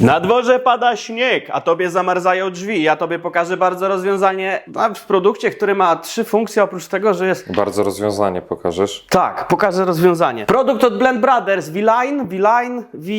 Na dworze pada śnieg, a tobie zamarzają drzwi. Ja tobie pokażę bardzo rozwiązanie w produkcie, który ma trzy funkcje, oprócz tego, że jest Bardzo rozwiązanie pokażesz. tak, pokażę rozwiązanie. Produkt od Blend Brothers, V-Line, V-Line, V,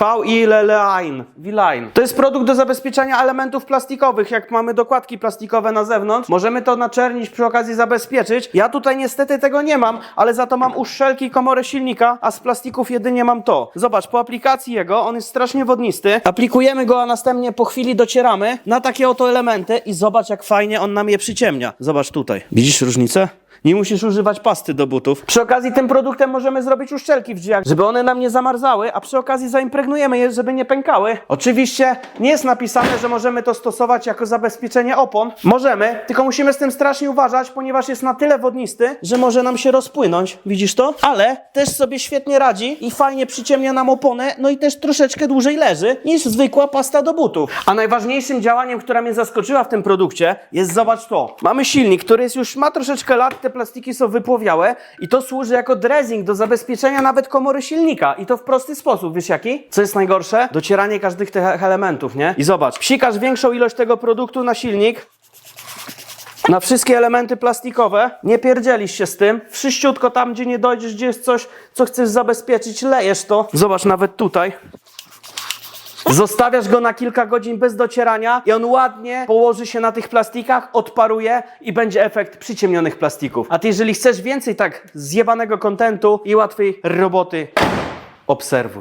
V i Line, V-Line. To jest produkt do zabezpieczania elementów plastikowych. Jak mamy dokładki plastikowe na zewnątrz, możemy to naczernić przy okazji zabezpieczyć. Ja tutaj niestety tego nie mam, ale za to mam uszczelki i komorę silnika, a z plastików jedynie mam to. Zobacz, po aplikacji jego, on jest strasznie wodnisty. Aplikujemy go, a następnie po chwili docieramy na takie oto elementy i zobacz jak fajnie on nam je przyciemnia. Zobacz tutaj. Widzisz różnicę? Nie musisz używać pasty do butów. Przy okazji tym produktem możemy zrobić uszczelki w drzwiach, żeby one nam nie zamarzały, a przy okazji zaimpregnujemy je, żeby nie pękały. Oczywiście nie jest napisane, że możemy to stosować jako zabezpieczenie opon. Możemy, tylko musimy z tym strasznie uważać, ponieważ jest na tyle wodnisty, że może nam się rozpłynąć. Widzisz to? Ale też sobie świetnie radzi i fajnie przyciemnia nam oponę, no i też troszeczkę dłużej leży niż zwykła pasta do butów. A najważniejszym działaniem, która mnie zaskoczyła w tym produkcie, jest zobacz to. Mamy silnik, który jest już ma troszeczkę lat, te plastiki są wypłowiałe i to służy jako dressing do zabezpieczenia nawet komory silnika i to w prosty sposób. Wiesz jaki? Co jest najgorsze? Docieranie każdych tych elementów, nie? I zobacz, psikasz większą ilość tego produktu na silnik, na wszystkie elementy plastikowe, nie pierdzielisz się z tym, wszyściutko tam, gdzie nie dojdziesz, gdzie jest coś, co chcesz zabezpieczyć, lejesz to. Zobacz, nawet tutaj. Zostawiasz go na kilka godzin bez docierania i on ładnie położy się na tych plastikach, odparuje i będzie efekt przyciemnionych plastików. A ty jeżeli chcesz więcej tak zjebanego kontentu i łatwej roboty, obserwuj.